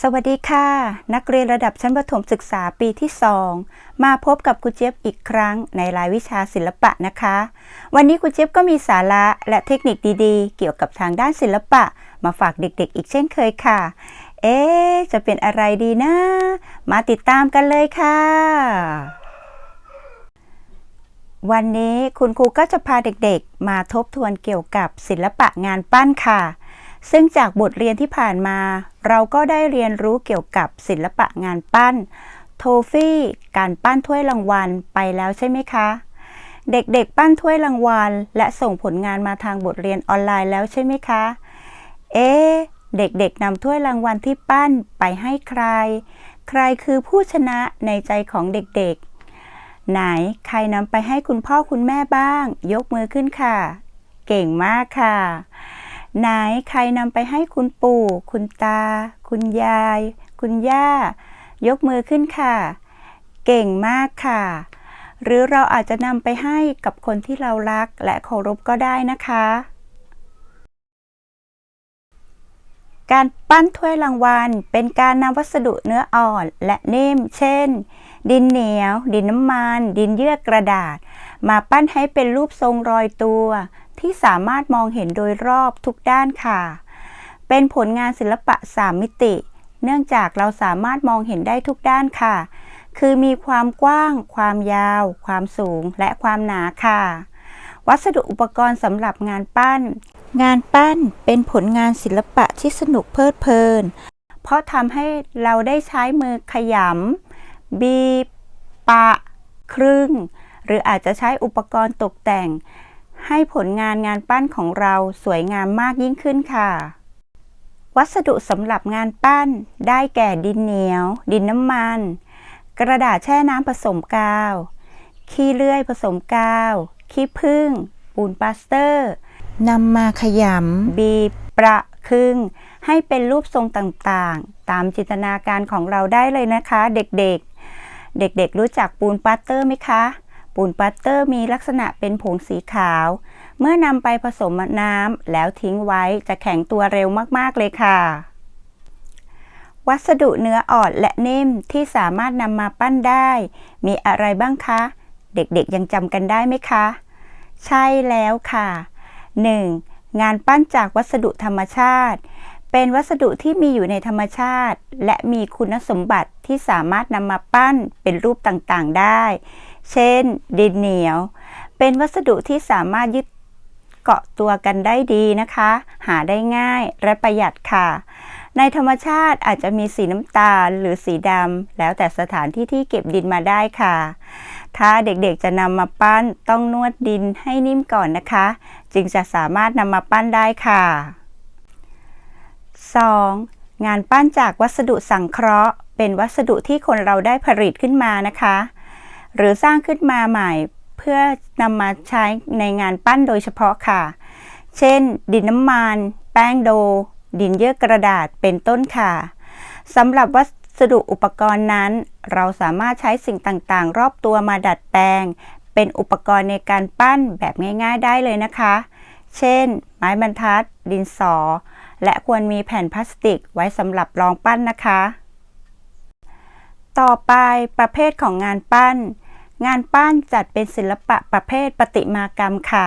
สวัสดีค่ะ นักเรียนระดับชั้นประถมศึกษาปีที่ 2 มาพบกับครูเจี๊ยบอีกครั้งในรายวิชาศิลปะนะคะ วันนี้ครูเจี๊ยบก็มีสาระและเทคนิคดีๆ เกี่ยวกับทางด้านศิลปะ มาฝากเด็กๆ อีกเช่นเคยค่ะ เอ๊จะเป็นอะไรดีนะ มาติดตามกันเลยค่ะ วันนี้คุณครูก็จะพาเด็กๆ มาทบทวนเกี่ยวกับศิลปะงานปั้นค่ะ ซึ่งจากบทเรียนที่ผ่านมา เราก็ได้เรียนรู้เกี่ยวกับศิลปะงานปั้น โทฟี่ การปั้นถ้วยรางวัลไปแล้วใช่ไหมคะ เด็กๆ ปั้นถ้วยรางวัล และส่งผลงานมาทางบทเรียนออนไลน์แล้วใช่ไหมคะ เอ๊เด็กๆนำถ้วยรางวัลที่ปั้นไปให้ใคร ใครคือผู้ชนะในใจของเด็กๆ ไหนใครนำไปให้คุณพ่อคุณแม่บ้าง ยกมือขึ้นค่ะ เก่งมากค่ะ ไหนใครนำไปให้คุณปู่ คุณตา คุณยาย คุณย่า ยกมือขึ้นค่ะ เก่งมากค่ะ หรือเราอาจจะนำไปให้กับคนที่เรารักและเคารพก็ได้นะคะ การปั้นถ้วยรางวัล เป็นการนำวัสดุเนื้ออ่อนและนิ่ม เช่น ดินเหนียว ดินน้ำมัน ดินเยื่อกระดาษ มาปั้นให้เป็นรูปทรงรอยตัว ที่สามารถมองเห็นโดยรอบทุกด้านค่ะ เป็นผลงานศิลปะ 3 มิติ เนื่องจากเราสามารถมองเห็นได้ทุกด้านค่ะ คือมีความกว้าง ความยาว ความสูง และความหนาค่ะ วัสดุอุปกรณ์สำหรับงานปั้น งานปั้นเป็นผลงานศิลปะที่สนุกเพลิดเพลิน เพราะทำให้เราได้ใช้มือขยำบีบปะ ครึ่ง หรืออาจจะใช้อุปกรณ์ตกแต่ง ให้ผลงานงานปั้นของเราสวยงามมากยิ่งขึ้นค่ะ วัสดุสำหรับงานปั้นได้แก่ดินเหนียว ดินน้ำมัน กระดาษแช่น้ำผสมกาว ขี้เลื่อยผสมกาว ขี้ผึ้ง ปูนปาสเตอร์นำมาขยำบีบประครึ่ง ให้เป็นรูปทรงต่างๆ ตามจินตนาการของเราได้เลยนะคะ เด็กๆ เด็กๆ รู้จักปูนปาสเตอร์ไหมคะ ปูนปาสเตอร์มีลักษณะเป็นผงสีขาว เมื่อนำไปผสมน้ำแล้วทิ้งไว้จะแข็งตัวเร็วมาก ๆ เลยค่ะ วัสดุเนื้ออ่อนและนิ่มที่สามารถนำมาปั้นได้ มีอะไรบ้างคะ เด็กๆยังจำกันได้ไหมคะ ใช่แล้วค่ะ 1. งานปั้นจากวัสดุธรรมชาติ เป็นวัสดุที่มีอยู่ในธรรมชาติ และมีคุณสมบัติที่สามารถนำมาปั้นเป็นรูปต่างๆได้ เช่น ดินเหนียว เป็นวัสดุที่สามารถยึดเกาะตัวกันได้ดีนะคะ หาได้ง่ายและประหยัดค่ะ ในธรรมชาติอาจจะมีสีน้ำตาลหรือสีดำแล้วแต่สถานที่ที่เก็บดินมาได้ค่ะ ถ้าเด็กๆจะนำมาปั้นต้องนวดดินให้นิ่มก่อนนะคะ จึงจะสามารถนำมาปั้นได้ค่ะ 2. งานปั้นจากวัสดุสังเคราะห์ เป็นวัสดุที่คนเราได้ผลิตขึ้นมานะคะ หรือสร้างขึ้นมาใหม่เพื่อนำมาใช้ในงานปั้นโดยเฉพาะค่ะ เช่น ดินน้ำมัน แป้งโด ดินเยื่อกระดาษเป็นต้นค่ะสำหรับวัสดุอุปกรณ์นั้น เราสามารถใช้สิ่งต่างๆ รอบตัวมาดัดแปลง เป็นอุปกรณ์ในการปั้นแบบง่ายๆ ได้เลยนะคะ เช่น ไม้บรรทัด ดินสอ และควรมีแผ่นพลาสติกไว้สำหรับรองปั้นนะคะ ต่อไปประเภทของงานปั้น งานปั้นจัดเป็นศิลปะประเภทประติมากรรมค่ะ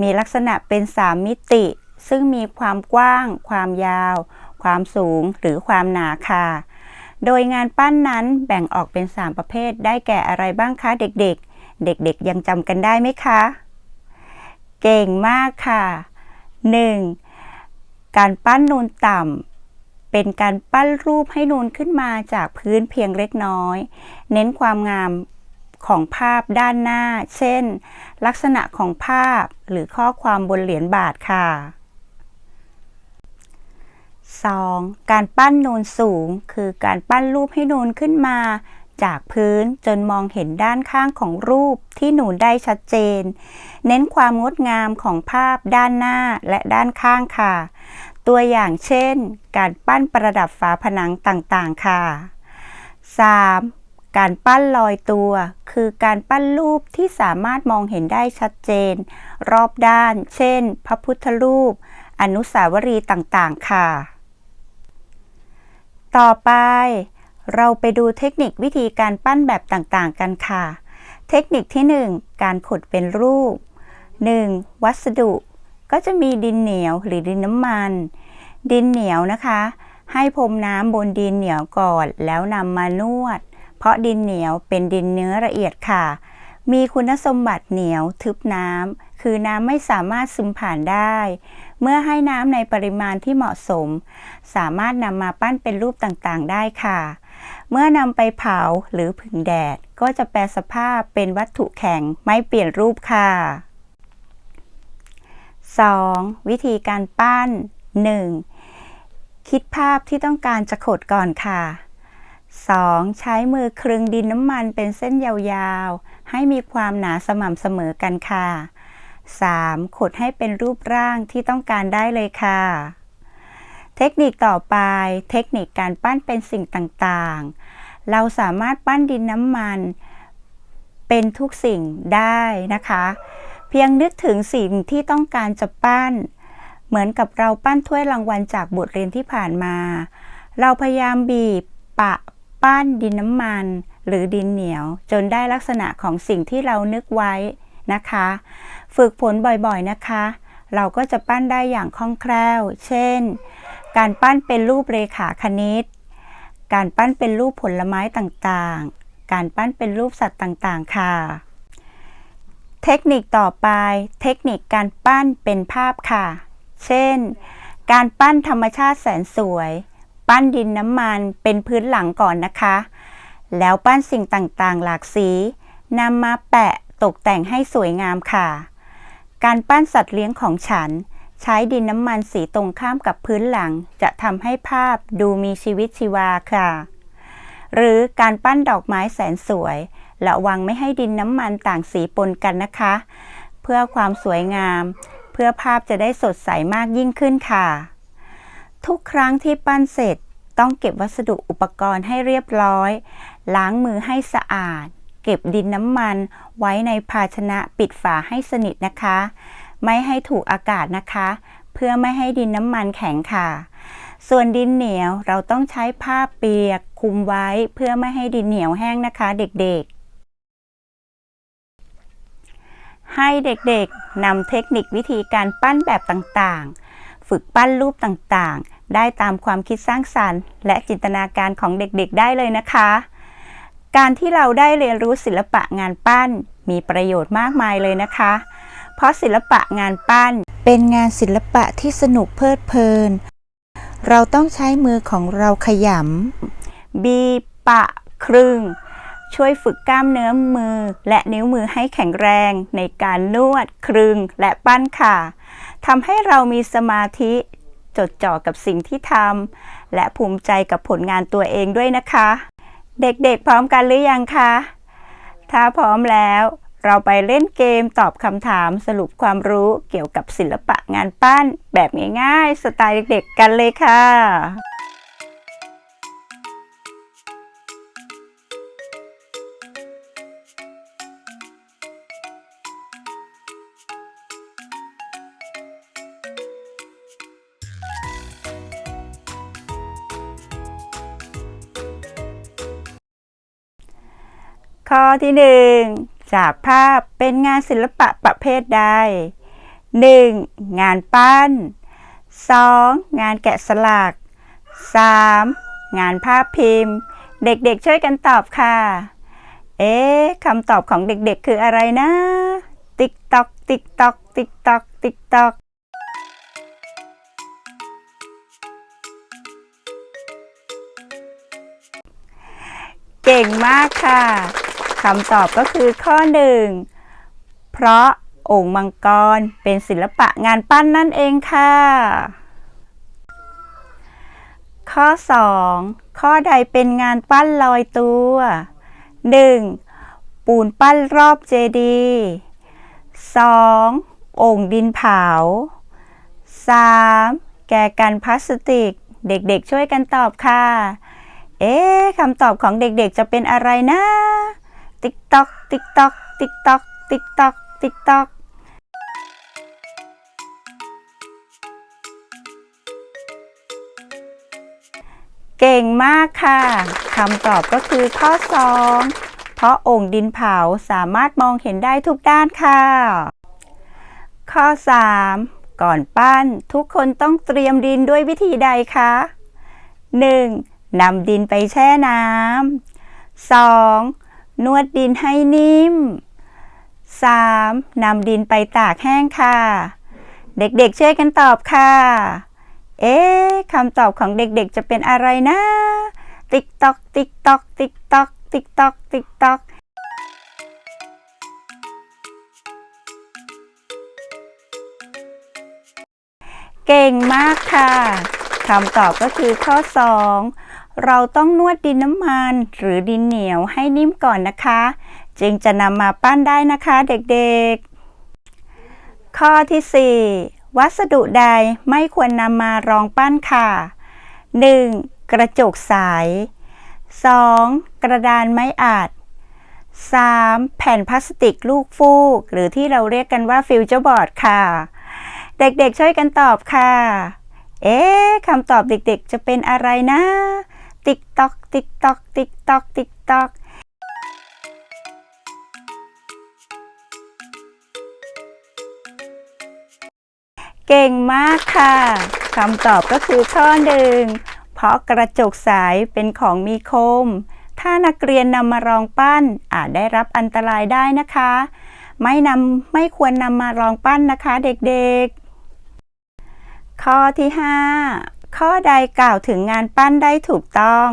มีลักษณะเป็น3มิติ ซึ่งมีความกว้าง ความยาว ความสูงหรือความหนาค่ะ โดยงานปั้นนั้นแบ่งออกเป็น 3 ประเภทได้แก่อะไรบ้างคะเด็กๆ เด็กๆยังจำกันได้ไหมคะ เก่งมากค่ะ 1. การปั้นนูนต่ำเป็นการปั้นรูปให้นูนขึ้นมาจากพื้นเพียงเล็กน้อย เน้นความงาม ของภาพด้านหน้า เช่น ลักษณะของภาพหรือข้อความบนเหรียญบาทค่ะ 2. การปั้นนูนสูง คือการปั้นรูปให้นูนขึ้นมา จากพื้นจนมองเห็นด้านข้างของรูปที่นูนได้ชัดเจน เน้นความงดงามของภาพด้านหน้าและด้านข้างค่ะ ตัวอย่างเช่น การปั้นประดับฝาผนังต่างๆ ค่ะ 3. การปั้นลอยตัว คือการปั้นรูปที่สามารถมองเห็นได้ชัดเจน รอบด้าน เช่น พระพุทธรูป อนุสาวรีย์ต่างๆ ค่ะ ต่อไป เราไปดูเทคนิควิธีการปั้นแบบต่างๆ กันค่ะ เทคนิคที่ 1 การขุดเป็นรูป 1. วัสดุ ก็จะมีดินเหนียวหรือดินน้ำมัน ดินเหนียวนะคะ ให้พรมน้ำบนดินเหนียวก่อนแล้วนำมานวด เพราะดินเหนียวเป็นดินเนื้อละเอียดค่ะ มีคุณสมบัติเหนียวทึบน้ำคือน้ำไม่สามารถซึมผ่านได้ เมื่อให้น้ำในปริมาณที่เหมาะสม สามารถนำมาปั้นเป็นรูปต่างๆ ได้ค่ะ เมื่อนำไปเผาหรือผึ่งแดด ก็จะแปลสภาพเป็นวัตถุแข็งไม่เปลี่ยนรูปค่ะ 2. วิธีการปั้น 1. คิดภาพที่ต้องการจะขดก่อนค่ะ 2. ใช้มือคลึงดินน้ำมันเป็นเส้นยาวๆ ให้มีความหนาสม่ำเสมอกันค่ะ 3. ขดให้เป็นรูปร่างที่ต้องการได้เลยค่ะ เทคนิคต่อไป เทคนิคการปั้นเป็นสิ่งต่างๆ เราสามารถปั้นดินน้ำมัน เป็นทุกสิ่งได้นะคะ เพียงนึกถึงสิ่งที่ต้องการจะปั้น เหมือนกับเราปั้นถ้วยรางวัลจากบทเรียนที่ผ่านมา เราพยายามบีบปะ ปั้นดินน้ำมัน หรือดินเหนียว จนได้ลักษณะของสิ่งที่เรานึกไว้นะคะ ฝึกฝนบ่อยๆนะคะ เราก็จะปั้นได้อย่างคล่องแคล่ว เช่น การปั้นเป็นรูปเรขาคณิต การปั้นเป็นรูปผลไม้ต่างๆ การปั้นเป็นรูปสัตว์ต่างๆ ค่ะ เทคนิคต่อไป เทคนิคการปั้นเป็นภาพค่ะ เช่น การปั้นธรรมชาติแสนสวย ปั้นดินน้ำมันเป็นพื้นหลังก่อนนะคะ แล้วปั้นสิ่งต่างๆ หลากสีนำมาแปะตกแต่งให้สวยงามค่ะ การปั้นสัตว์เลี้ยงของฉัน ใช้ดินน้ำมันสีตรงข้ามกับพื้นหลัง จะทำให้ภาพดูมีชีวิตชีวาค่ะ หรือการปั้นดอกไม้แสนสวยระวังไม่ให้ดินน้ำมันต่างสีปนกันนะคะ เพื่อความสวยงาม เพื่อภาพจะได้สดใสมากยิ่งขึ้นค่ะ ทุกครั้งที่ปั้นเสร็จต้องเก็บวัสดุอุปกรณ์ให้เรียบร้อย ล้างมือให้สะอาด เก็บดินน้ำมันไว้ในภาชนะปิดฝาให้สนิทนะคะ ไม่ให้ถูกอากาศนะคะ เพื่อไม่ให้ดินน้ำมันแข็งค่ะ ส่วนดินเหนียวเราต้องใช้ผ้าเปียกคุมไว้เพื่อไม่ให้ดินเหนียวแห้งนะคะเด็กๆ ให้เด็กๆนำเทคนิควิธีการปั้นแบบต่างๆ ฝึกปั้นรูปต่างๆ ได้ตามความคิดสร้างสรรค์ และจินตนาการของเด็กๆ ได้เลยนะคะ การที่เราได้เรียนรู้ศิลปะงานปั้นมีประโยชน์มากมายเลยนะคะ เพราะศิลปะงานปั้น เป็นงานศิลปะที่สนุกเพลิดเพลิน เราต้องใช้มือของเราขยำบีปะครึ่งช่วยฝึกกล้ามเนื้อมือและนิ้วมือให้แข็งแรงในการนวดครึงและปั้นค่ะทำให้เรามีสมาธิ จดจ่อกับสิ่งที่ทำและภูมิใจกับผลงานตัวเองด้วยนะคะ เด็กๆพร้อมกันหรือยังคะ ถ้าพร้อมแล้ว เราไปเล่นเกมตอบคำถามสรุปความรู้เกี่ยวกับศิลปะงานปั้น แบบง่ายๆ สไตล์เด็กๆกันเลยค่ะ ข้อที่หนึ่งจากภาพเป็นงานศิลปะประเภทใด 1. งานปั้น 2. งานแกะสลัก 3. งานภาพพิมพ์ เด็กๆช่วยกันตอบค่ะ เอ๊ะคำตอบของเด็กๆคืออะไรนะ ติ๊กตอก ติ๊กตอก ติ๊กตอก ติ๊กตอกเก่งมากค่ะ คำตอบก็คือข้อหนึ่งเพราะโอ่งมังกรเป็นศิลปะงานปั้นนั่นเองค่ะ ข้อ 2 ข้อใดเป็นงานปั้นลอยตัว 1. ปูนปั้นรอบเจดีย์ 2. โอ่งดินเผา 3. แกกันพลาสติก เด็กๆช่วยกันตอบค่ะ เอ๊ะคำตอบของเด็กๆจะเป็นอะไรนะ ติ๊กตอกติ๊กตอกติ๊กตอกติ๊กตอกติ๊กตอกเก่งมากค่ะคำตอบก็คือข้อ 2 เพราะองค์ดินเผาสามารถมองเห็นได้ทุกด้านค่ะ ข้อ 3 ก่อนปั้นทุกคนต้องเตรียมดินด้วยวิธีใดคะ 1. นำดินไปแช่น้ำ 2. นวดดินให้นิ่ม 3. นำดินไปตากแห้งค่ะ เด็กๆช่วยกันตอบค่ะ เอ๊ะคำตอบของเด็กๆจะเป็นอะไรนะ ติ๊กตอก ติ๊กตอก ติ๊กตอก ติ๊กตอก ติ๊กตอกเก่งมากค่ะคำตอบก็คือข้อ 2 เราต้องนวดดินน้ำมันหรือดินเหนียวให้นิ่มก่อนนะคะ จึงจะนำมาปั้นได้นะคะเด็กๆ ข้อที่ 4 วัสดุใดไม่ควรนำมารองปั้นค่ะ 1. กระจกใส 2. กระดานไม้อัด 3. แผ่นพลาสติกลูกฟูก หรือที่เราเรียกกันว่าฟิวเจอร์บอร์ดค่ะ เด็กๆช่วยกันตอบค่ะ เอ๊ะคำตอบเด็กๆจะเป็นอะไรนะ ติ๊กตอกติ๊กตอกติ๊กตอกติ๊กตอกเก่งมากค่ะคำตอบก็คือข้อหนึ่งเพราะกระจกใสเป็นของมีคม ถ้านักเรียนนำมารองปั้นอาจได้รับอันตรายได้นะคะ ไม่นำไม่ควรนำมารองปั้นนะคะเด็กๆ ข้อที่ 5 ข้อใดกล่าวถึงงานปั้นได้ถูกต้อง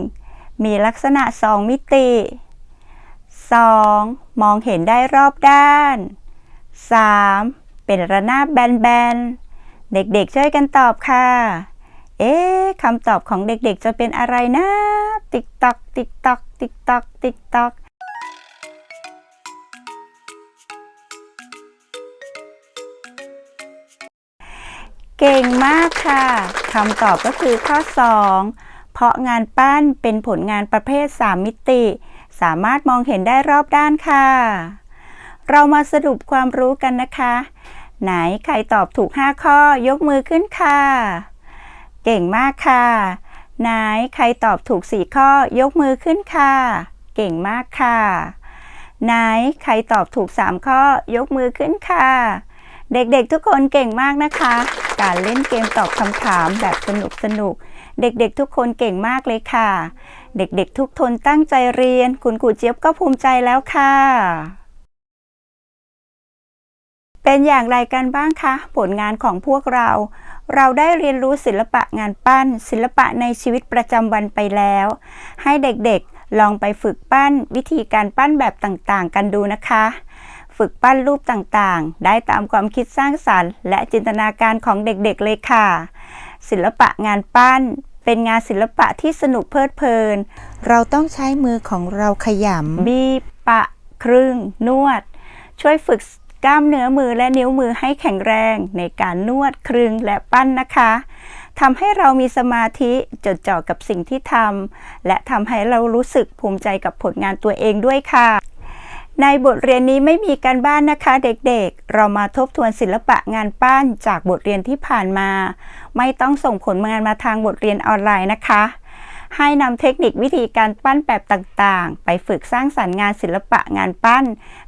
1. มีลักษณะ 2 มิติ 2. มองเห็นได้รอบด้าน 3. เป็นระนาบแบนๆ เด็กๆช่วยกันตอบค่ะ เอ๊ะคำตอบของเด็กๆจะเป็นอะไรนะ ติ๊กตอก ติ๊กตอก ติ๊กตอก ติ๊กตอก เก่งมากค่ะคำตอบก็คือข้อ 2 เพราะงานปั้นเป็นผลงานประเภท 3 มิติ สามารถมองเห็นได้รอบด้านค่ะ เรามาสรุปความรู้กันนะคะ ไหนใครตอบถูก 5 ข้อยกมือขึ้นค่ะ เก่งมากค่ะไหนใครตอบถูก 4 ข้อยกมือขึ้นค่ะ เก่งมากค่ะไหนใครตอบถูก 3 ข้อยกมือขึ้นค่ะ เด็กๆทุกคนเก่งมากนะคะ การเล่นเกมตอบคำถามแบบสนุกสนุกๆเด็กๆทุกคนเก่งมากเลยค่ะ เด็กๆทุกทนตั้งใจเรียน คุณครูเจี๊ยบก็ภูมิใจแล้วค่ะ เป็นอย่างไรกันบ้างคะ ผลงานของพวกเรา เราได้เรียนรู้ศิลปะงานปั้น ศิลปะในชีวิตประจำวันไปแล้ว ให้เด็กๆลองไปฝึกปั้นวิธีการปั้นแบบต่างๆ กันดูนะคะ ฝึกปั้นรูปต่างๆ ได้ตามความคิดสร้างสรรค์ และจินตนาการของเด็กๆเลยค่ะ ศิลปะงานปั้น เป็นงานศิลปะที่สนุกเพลิดเพลิน เราต้องใช้มือของเราขยำบีบปะ ครึ่ง นวด ช่วยฝึกกล้ามเนื้อมือและนิ้วมือให้แข็งแรงในการนวดครึงและปั้นนะคะทำให้เรามีสมาธิจดจ่อกับสิ่งที่ทำและทำให้เรารู้สึกภูมิใจกับผลงานตัวเองด้วยค่ะ ในบทเรียนนี้ไม่มีการบ้านนะคะเด็กๆ เรามาทบทวนศิลปะงานปั้นจากบทเรียนที่ผ่านมา ไม่ต้องส่งผลงานมาทางบทเรียนออนไลน์นะคะ ให้นำเทคนิควิธีการปั้นแบบต่างๆ ไปฝึกสร้างสรรค์งานศิลปะงานปั้น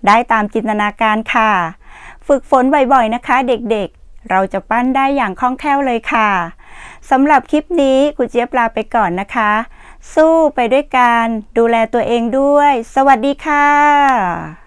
ได้ตามจินตนาการค่ะ ฝึกฝนบ่อยๆนะคะ เด็กๆ เราจะปั้นได้อย่างคล่องแคล่วเลยค่ะสำหรับคลิปนี้ครูเจี๊ยบลาไปก่อนนะคะ สู้ไปด้วยกัน ดูแลตัวเองด้วย สวัสดีค่ะ